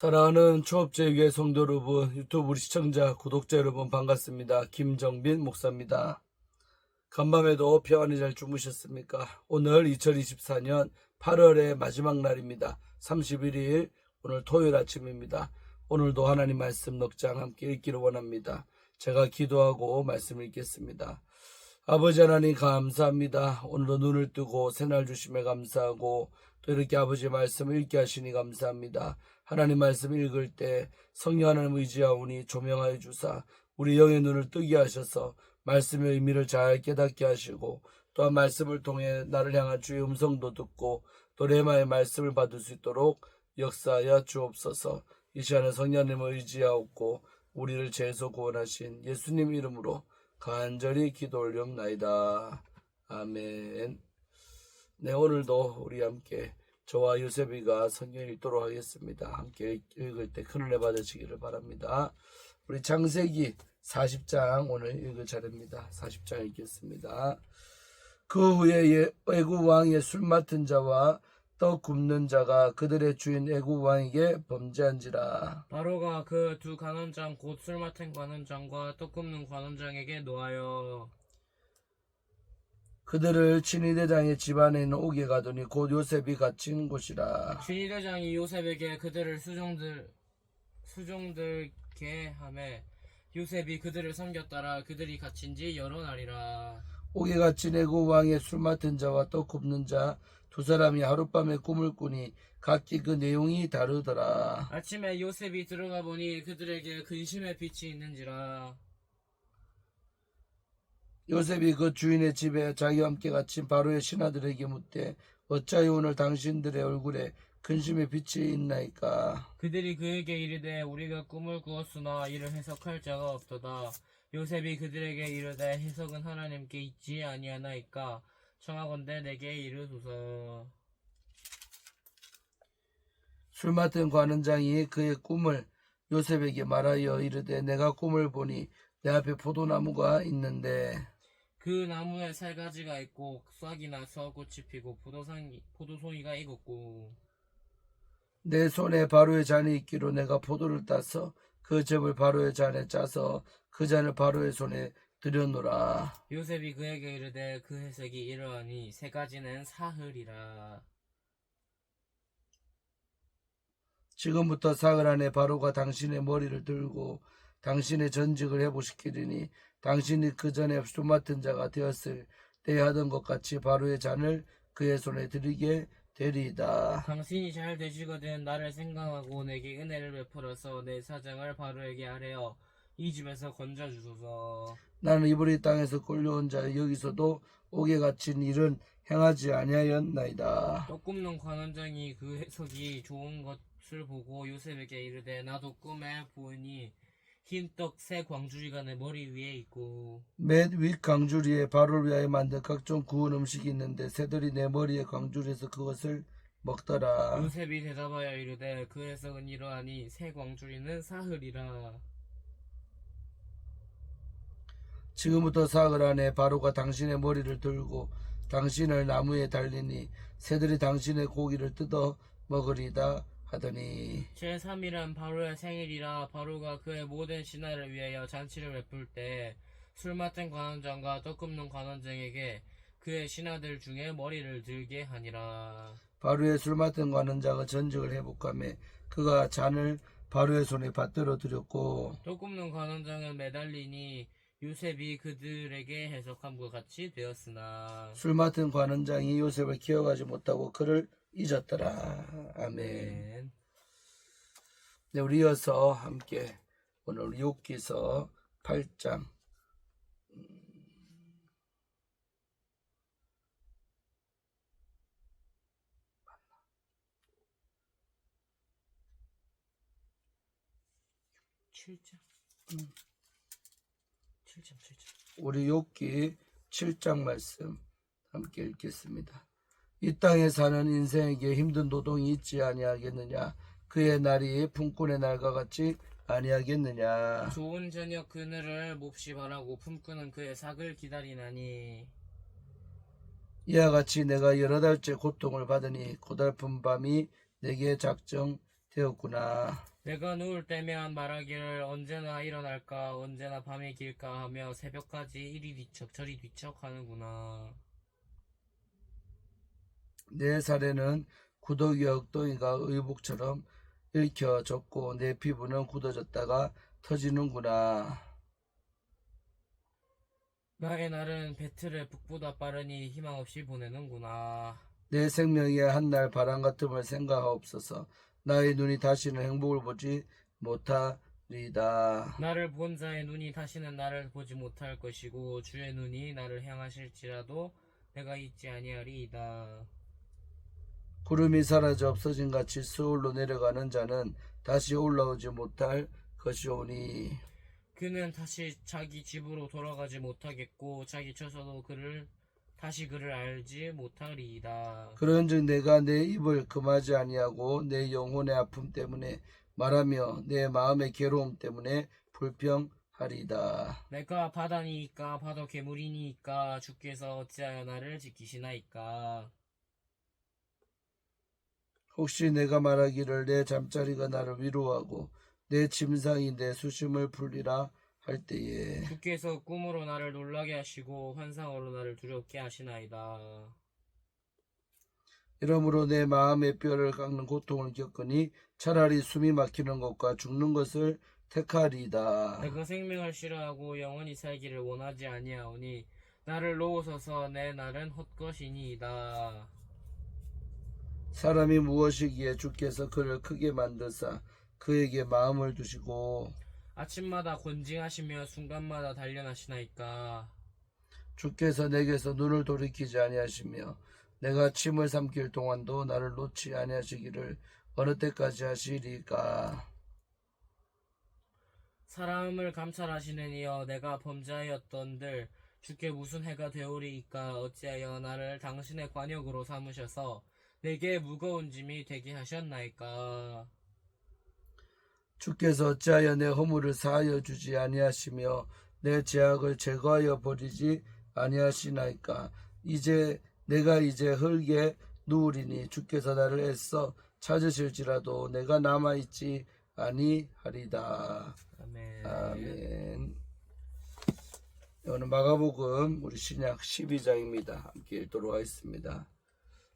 사랑하는 초업제교회 성도 여러분, 유튜브 시청자, 구독자 여러분 반갑습니다. 김정빈 목사입니다. 간밤에도 평안히 잘 주무셨습니까? 오늘 2024년 8월의 마지막 날입니다. 31일 오늘 토요일 아침입니다. 오늘도 하나님 말씀 넉장 함께 읽기를 원합니다. 제가 기도하고 말씀 읽겠습니다. 아버지 하나님 감사합니다. 오늘도 눈을 뜨고 새날 주심에 감사하고 또 이렇게 아버지 말씀을 읽게 하시니 감사합니다. 하나님 말씀 읽을 때 성령 하나님 의지하오니 조명하여 주사 우리 영의 눈을 뜨게 하셔서 말씀의 의미를 잘 깨닫게 하시고 또한 말씀을 통해 나를 향한 주의 음성도 듣고 또 레마의 말씀을 받을 수 있도록 역사하여 주옵소서 이 시간에 성령 하나님을 의지하옵고 우리를 죄에서 구원하신 예수님 이름으로 간절히 기도 올려옵나이다. 아멘. 네, 오늘도 우리 함께 저와 요셉이가 성경 읽도록 하겠습니다. 함께 읽을 때 큰은혜 받으시기를 바랍니다. 우리 창세기 40장 오늘 읽을 차례입니다. 40장 읽겠습니다. 그 후에 애굽 왕의 술 맡은 자와 떡 굽는 자가 그들의 주인 애굽 왕에게 범죄한지라. 바로가 그 두 관원장 곧 술 맡은 관원장과 떡 굽는 관원장에게 노하여 그들을 친위대장의 집안에 있는 옥에 가더니 곧 요셉이 갇힌 곳이라. 주니대장이 요셉에게 그들을 수종들 수종들게 하매 요셉이 그들을 섬겼더라 그들이 갇힌 지 여러 날이라 옥에 갇힌 애굽 왕의 술 맡은 자와 떡 굽는 자 두 사람이 하룻밤에 꿈을 꾸니 각기 그 내용이 다르더라. 아침에 요셉이 들어가 보니 그들에게 근심의 빛이 있는지라 요셉이 그 주인의 집에 자기와 함께 갇힌 바로의 신하들에게 묻되 어찌하여 오늘 당신들의 얼굴에 근심의 빛이 있나이까? 그들이 그에게 이르되 우리가 꿈을 꾸었으나 이를 해석할 자가 없도다. 요셉이 그들에게 이르되 해석은 하나님께 있지 아니하나이까? 청하건대 내게 이르소서. 술 맡은 관원장이 그의 꿈을 요셉에게 말하여 이르되 내가 꿈을 보니 내 앞에 포도나무가 있는데 그 나무에 세 가지가 있고 싹이 나서 꽃이 피고 포도상이, 포도송이가 익었고 내 손에 바로의 잔이 있기로 내가 포도를 따서 그 즙을 바로의 잔에 짜서 그 잔을 바로의 손에 들여놓으라. 요셉이 그에게 이르되 그 해석이 이러하니 세 가지는 사흘이라 지금부터 사흘 안에 바로가 당신의 머리를 들고 당신의 전직을 해보시키리니 당신이 그 전에 술 맡은 자가 되었을 때 하던 것 같이 바로의 잔을 그의 손에 드리게 되리이다. 당신이 잘 되시거든 나를 생각하고 내게 은혜를 베풀어서 내 사정을 바로에게 아뢰어 이 집에서 건져 주소서 나는 이브리 땅에서 꼴려온 자 여기서도 옥에 갇힌 일은 행하지 아니하였나이다. 떡 굽는 관원장이 그 해석이 좋은 것을 보고 요셉에게 이르되 나도 꿈에 보니 흰떡 새 광주리가 내 머리 위에 있고. 맨 윗 광주리에 바로를 위하여 만든 각종 구운 음식이 있는데 새들이 내 머리에 광주리에서 그것을 먹더라. 요셉이 대답하여 이르되 그 해석은 이러하니 새 광주리는 사흘이라. 지금부터 사흘 안에 바로가 당신의 머리를 들고 당신을 나무에 달리니 새들이 당신의 고기를 뜯어 먹으리다 하더니 제3일은 바로의 생일이라 바로가 그의 모든 신하를 위하여 잔치를 베풀 때 술 맡은 관원장과 떡 굽는 관원장에게 그의 신하들 중에 머리를 들게 하니라. 바로의 술 맡은 관원자가 전직을 회복하며 그가 잔을 바로의 손에 받들어 드렸고 떡 굽는 관원장은 매달리니 요셉이 그들에게 해석함과 같이 되었으나 술 맡은 관원장이 요셉을 기억하지 못하고 그를 잊었더라. 아멘. 네, 우리 이어서 함께 오늘 욥기서 8장 칠장 음. 칠장 7장 우리 욥기 7장 말씀 함께 읽겠습니다. 이 땅에 사는 인생에게 힘든 노동이 있지 아니하겠느냐? 그의 날이 품꾼의 날과 같이 아니하겠느냐? 좋은 저녁 그늘을 몹시 바라고 품꾸는 그의 삭을 기다리나니 이와 같이 내가 여러 달째 고통을 받으니 고달픈 밤이 내게 작정되었구나. 내가 누울 때면 말하기를 언제나 일어날까 언제나 밤이 길까 하며 새벽까지 이리 뒤척 저리 뒤척 하는구나. 내 살에는 구더기 엉덩이가 의복처럼 읽혀졌고 내 피부는 굳어졌다가 터지는구나. 나의 날은 배틀을 북보다 빠르니 희망 없이 보내는구나. 내 생명의 한날 바람 같음을 생각하옵소서. 나의 눈이 다시는 행복을 보지 못하리다. 나를 본 자의 눈이 다시는 나를 보지 못할 것이고 주의 눈이 나를 향하실지라도 내가 잊지 아니하리이다. 구름이 사라져 없어진 같이 서울로 내려가는 자는 다시 올라오지 못할 것이오니 그는 다시 자기 집으로 돌아가지 못하겠고 자기 처서도 그를 다시 그를 알지 못하리이다. 그런즉 내가 내 입을 금하지 아니하고 내 영혼의 아픔 때문에 말하며 내 마음의 괴로움 때문에 불평하리다. 내가 바다니이까 바다 괴물이니까 주께서 어찌하여 나를 지키시나이까. 혹시 내가 말하기를 내 잠자리가 나를 위로하고 내 침상이 내 수심을 풀리라 할 때에 주께서 꿈으로 나를 놀라게 하시고 환상으로 나를 두렵게 하시나이다. 이러므로 내 마음의 뼈를 깎는 고통을 겪으니 차라리 숨이 막히는 것과 죽는 것을 택하리이다. 내가 생명을 싫어하고 영원히 살기를 원하지 아니하오니 나를 놓으소서 내 날은 헛것이니이다. 사람이 무엇이기에 주께서 그를 크게 만드사 그에게 마음을 두시고 아침마다 권징하시며 순간마다 단련하시나이까. 주께서 내게서 눈을 돌이키지 아니하시며 내가 침을 삼킬 동안도 나를 놓지 아니하시기를 어느 때까지 하시리까 사람을 감찰하시는 이여 내가 범죄하였던들 주께 무슨 해가 되오리이까 어찌하여 나를 당신의 관역으로 삼으셔서 내게 무거운 짐이 되게 하셨나이까. 주께서 어찌하여 내 허물을 사하여 주지 아니하시며 내 죄악을 제거하여 버리지 아니하시나이까? 이제 내가 이제 흙에 누우리니 주께서 나를 애써 찾으실지라도 내가 남아 있지 아니하리다. 아멘. 아멘. 오늘 마가복음 우리 신약 12장입니다. 함께 읽도록 하겠습니다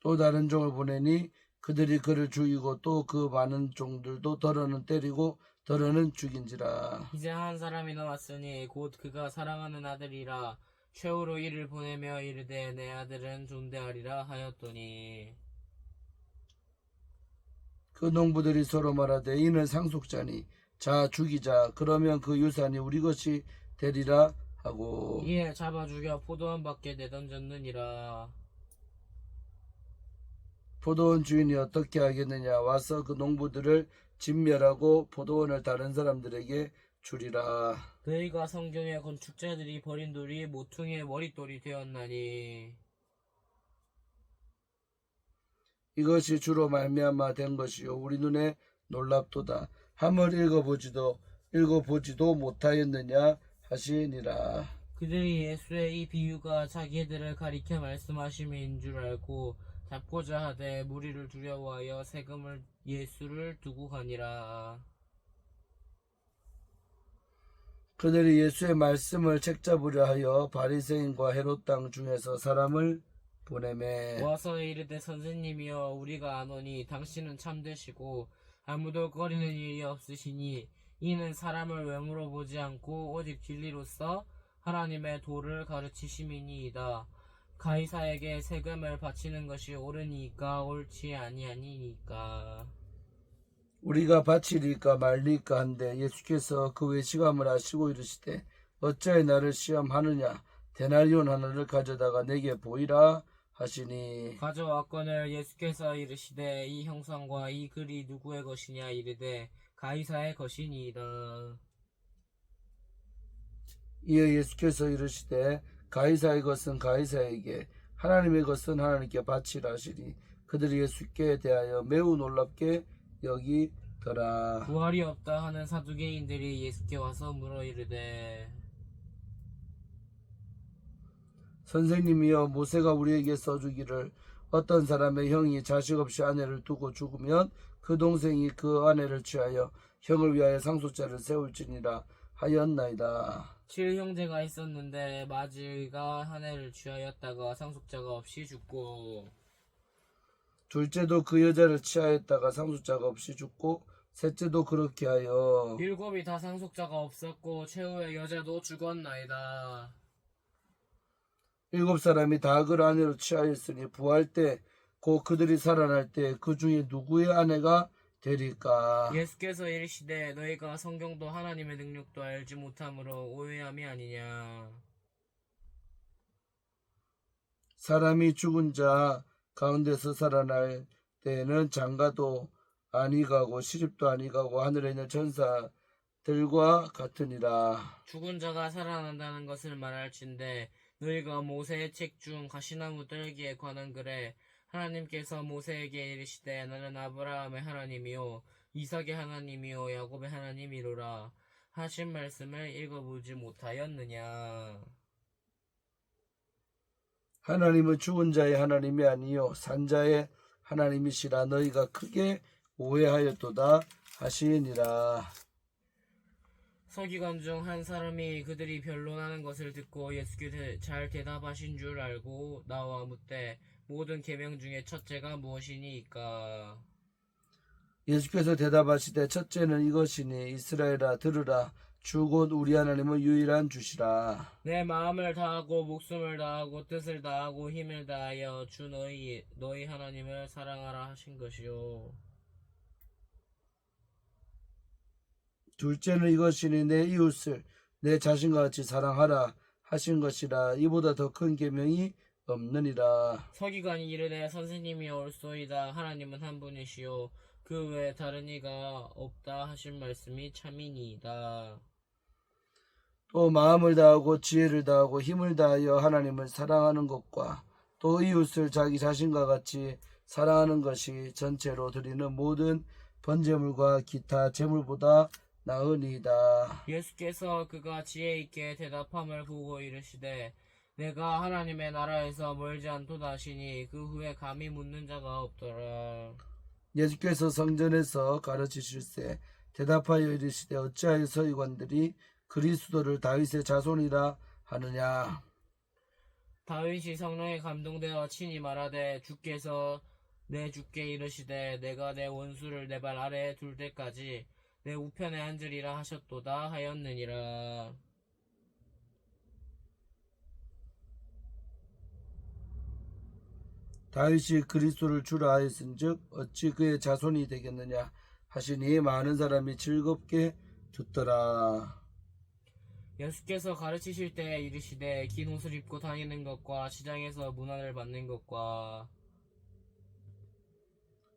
또 다른 종을 보내니 그들이 그를 죽이고 또 그 많은 종들도 덜어는 때리고 덜어는 죽인지라. 이제 한 사람이 남았으니 곧 그가 사랑하는 아들이라 최후로 이를 보내며 이르되 내 아들은 존대하리라 하였더니. 그 농부들이 서로 말하되 이는 상속자니 자 죽이자. 그러면 그 유산이 우리 것이 되리라 하고. 이에 잡아 죽여 포도원 밖에 내던졌느니라 포도원 주인이 어떻게 하겠느냐. 와서 그 농부들을 진멸하고 포도원을 다른 사람들에게 주리라. 너희가 성경의 건축자들이 버린 돌이 모퉁이의 머릿돌이 되었나니. 이것이 주로 말미암아 된 것이요. 우리 눈에 놀랍도다. 함을 읽어보지도 읽어보지도 못하였느냐 하시니라. 그들이 예수의 이 비유가 자기들을 가리켜 말씀하심인 줄 알고 잡고자 하되 무리를 두려워하여 세금을 예수를 두고 가니라. 그들이 예수의 말씀을 책잡으려 하여 바리새인과 헤롯 땅 중에서 사람을 보내매 와서 이르되 선생님이여 우리가 아노니 당신은 참되시고 아무도 꺼리는 일이 없으시니 이는 사람을 외모로 보지 않고 오직 진리로서 하나님의 도를 가르치심이니이다. 가이사에게 세금을 바치는 것이 옳으니까 옳지 아니하니니까. 우리가 바치리까 말리까 한데 예수께서 그 외식함을 하시고 이르시되 어찌하여 나를 시험하느냐 데나리온 하나를 가져다가 내게 보이라 하시니 가져왔거늘 예수께서 이르시되 이 형상과 이 글이 누구의 것이냐 이르되 가이사의 것이니이다. 이에 예수께서 이르시되 가이사의 것은 가이사에게 하나님의 것은 하나님께 바치라 하시니 그들이 예수께 대하여 매우 놀랍게 여기더라. 부활이 없다 하는 사두개인들이 예수께 와서 물어 이르되 선생님이여 모세가 우리에게 써주기를 어떤 사람의 형이 자식 없이 아내를 두고 죽으면 그 동생이 그 아내를 취하여 형을 위하여 상속자를 세울지니라 하였나이다. 칠 형제가 있었는데 마지가 한 해를 취하였다가 상속자가 없이 죽고 둘째도 그 여자를 취하였다가 상속자가 없이 죽고 셋째도 그렇게 하여 일곱이 다 상속자가 없었고 최후의 여자도 죽었나이다. 일곱 사람이 다 그 아내로 취하였으니 부활 때 곧 그들이 살아날 때 그 중에 누구의 아내가 되리까 예수께서 이르시되 너희가 성경도 하나님의 능력도 알지 못함으로 오해함이 아니냐. 사람이 죽은 자 가운데서 살아날 때에는 장가도 아니 가고 시집도 아니 가고 하늘에 있는 천사들과 같으니라 죽은 자가 살아난다는 것을 말할진대 너희가 모세의 책 중 가시나무 떨기에 관한 글에 하나님께서 모세에게 이르시되 나는 아브라함의 하나님이요 이삭의 하나님이요 야곱의 하나님이로라 하신 말씀을 읽어보지 못하였느냐. 하나님은 죽은 자의 하나님이 아니요 산자의 하나님이시라 너희가 크게 오해하였도다 하시니라. 서기관 중 한 사람이 그들이 변론하는 것을 듣고 예수께 대- 잘 대답하신 줄 알고 나와 묻되 모든 계명 중에 첫째가 무엇이니까? 예수께서 대답하시되 첫째는 이것이니 이스라엘아 들으라. 주 곧 우리 하나님은 유일한 주시라. 내 마음을 다하고 목숨을 다하고 뜻을 다하고 힘을 다하여 주 너희 너희 하나님을 사랑하라 하신 것이요. 둘째는 이것이니 내 이웃을 내 자신과 같이 사랑하라 하신 것이라. 이보다 더 큰 계명이 없느니라. 서기관이 이르되 선생님이 옳소이다. 하나님은 한 분이시요 그 외에 다른 이가 없다 하신 말씀이 참이니이다. 또 마음을 다하고 지혜를 다하고 힘을 다하여 하나님을 사랑하는 것과 또 이웃을 자기 자신과 같이 사랑하는 것이 전체로 드리는 모든 번제물과 기타 제물보다 나으니이다. 예수께서 그가 지혜 있게 대답함을 보고 이르시되 내가 하나님의 나라에서 멀지 않도다 하시니 그 후에 감히 묻는 자가 없더라. 예수께서 성전에서 가르치실세 대답하여 이르시되 어찌하여 서기관들이 그리스도를 다윗의 자손이라 하느냐? 다윗이 성령에 감동되어 친히 말하되 주께서 내 주께 이르시되 내가 내 원수를 내 발 아래에 둘 때까지 내 우편에 앉으리라 하셨도다 하였느니라 다윗이 그리스도를 주라 하였은즉 어찌 그의 자손이 되겠느냐 하시니 많은 사람이 즐겁게 듣더라. 예수께서 가르치실 때 이르시되 긴 옷을 입고 다니는 것과 시장에서 문안을 받는 것과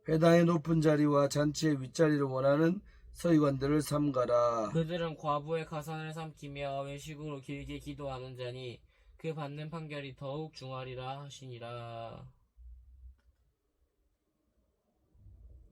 회당의 높은 자리와 잔치의 윗자리를 원하는 서기관들을 삼가라. 그들은 과부의 가산을 삼키며 외식으로 길게 기도하는 자니 그 받는 판결이 더욱 중하리라 하시니라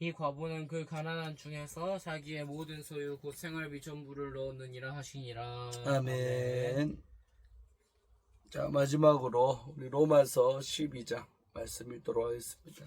이 과부는 그 가난한 중에서 자기의 모든 소유 곧 생활비 전부를 넣었느니라 하시니라 아멘. 자, 마지막으로 우리 로마서 12장 말씀 읽도록 하겠습니다.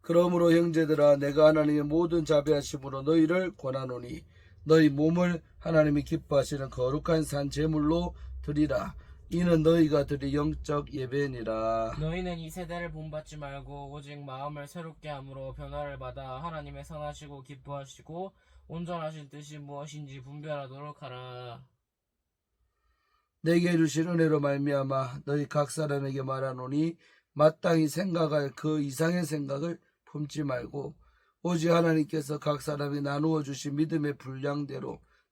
그러므로 형제들아 내가 하나님의 모든 자비하심으로 너희를 권하노니 너희 몸을 하나님이 기뻐하시는 거룩한 산 제물로 드리라 이는 너희가 드릴 영적 예배니라. 너희는 이 세대를 본받지 말고 오직 마음을 새롭게 함으로 변화를 받아 하나님의 선하시고 기뻐하시고 온전하신 뜻이 무엇인지 분별하도록 하라. 내게 주신 은혜로 말미암아 너희 각 사람에게 말하노니 마땅히 생각할 그 이상의 생각을 품지 말고 오직 하나님께서 각 사람이 나누어 주신 믿음의 분량대로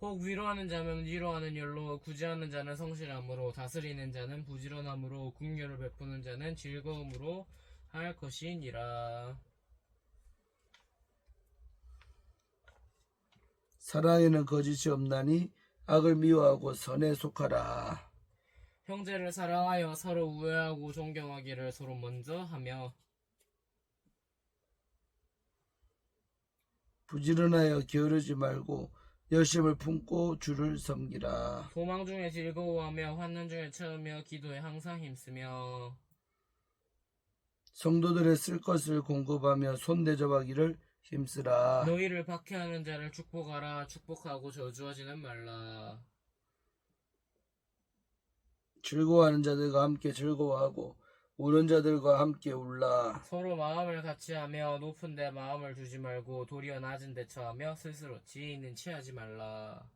혹 위로하는 자면 위로하는 일로 구제하는 자는 성실함으로 다스리는 자는 부지런함으로 국률을 베푸는 자는 즐거움으로 할 것이니라 사랑에는 거짓이 없나니 악을 미워하고 선에 속하라. 형제를 사랑하여 서로 우애하고 존경하기를 서로 먼저 하며 부지런하여 게으르지 말고 열심을 품고 주를 섬기라. 소망 중에 즐거워하며 환난 중에 채우며 기도에 항상 힘쓰며 성도들의 쓸 것을 공급하며 손 대접하기를 힘쓰라. 너희를 박해하는 자를 축복하라 축복하고 저주하지는 말라 즐거워하는 자들과 함께 즐거워하고 우는 자들과 함께 울라. 서로 마음을 같이 하며 높은 데 마음을 두지 말고 도리어 낮은 데 처하며 스스로 지혜 있는 취하지 말라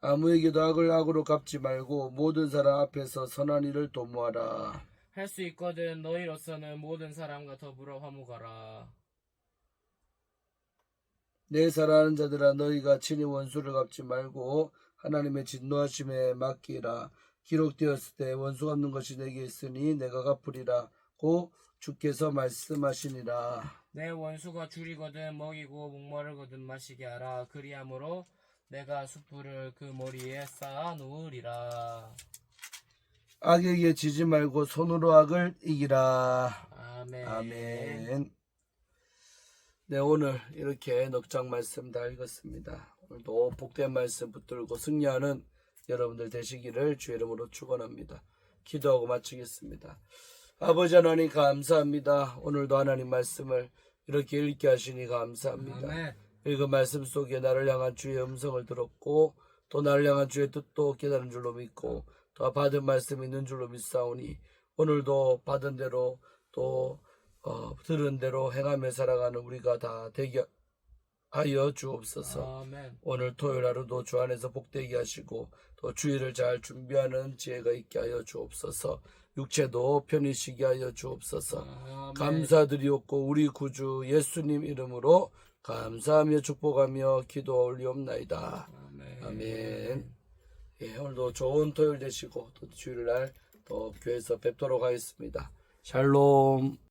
아무에게도 악을 악으로 갚지 말고 모든 사람 앞에서 선한 일을 도모하라. 할 수 있거든 너희로서는 모든 사람과 더불어 화목하라 내 사랑하는 자들아 너희가 친히 원수를 갚지 말고 하나님의 진노하심에 맡기라. 기록되었을 때 원수 갚는 것이 내게 있으니 내가 갚으리라. 고 주께서 말씀하시니라. 내 원수가 줄이거든 먹이고 목마르거든 마시게 하라 그리함으로 내가 숯불을 그 머리에 쌓아 놓으리라 악에게 지지 말고 손으로 악을 이기라. 아멘 아멘. 네, 오늘 이렇게 넉장 말씀 다 읽었습니다. 오늘도 복된 말씀 붙들고 승리하는 여러분들 되시기를 주의 이름으로 축원합니다. 기도하고 마치겠습니다. 아버지 하나님 감사합니다. 오늘도 하나님 말씀을 이렇게 읽게 하시니 감사합니다. 아멘 읽은 말씀 속에 나를 향한 주의 음성을 들었고 또 나를 향한 주의 뜻도 깨달은 줄로 믿고 또 받은 말씀이 있는 줄로 믿사오니 오늘도 받은 대로 또 어, 들은 대로 행하며 살아가는 우리가 다 되게 하여 주옵소서. 아멘 오늘 토요일 하루도 주 안에서 복되게 하시고 또 주일을 잘 준비하는 지혜가 있게 하여 주옵소서. 육체도 편히 쉬게 하여 주옵소서. 아멘 감사드리옵고 우리 구주 예수님 이름으로 감사하며 축복하며 기도 올리옵나이다. 아멘 아멘. 예, 오늘도 좋은 토요일 되시고 또 주일날 또 교회에서 뵙도록 하겠습니다. 샬롬.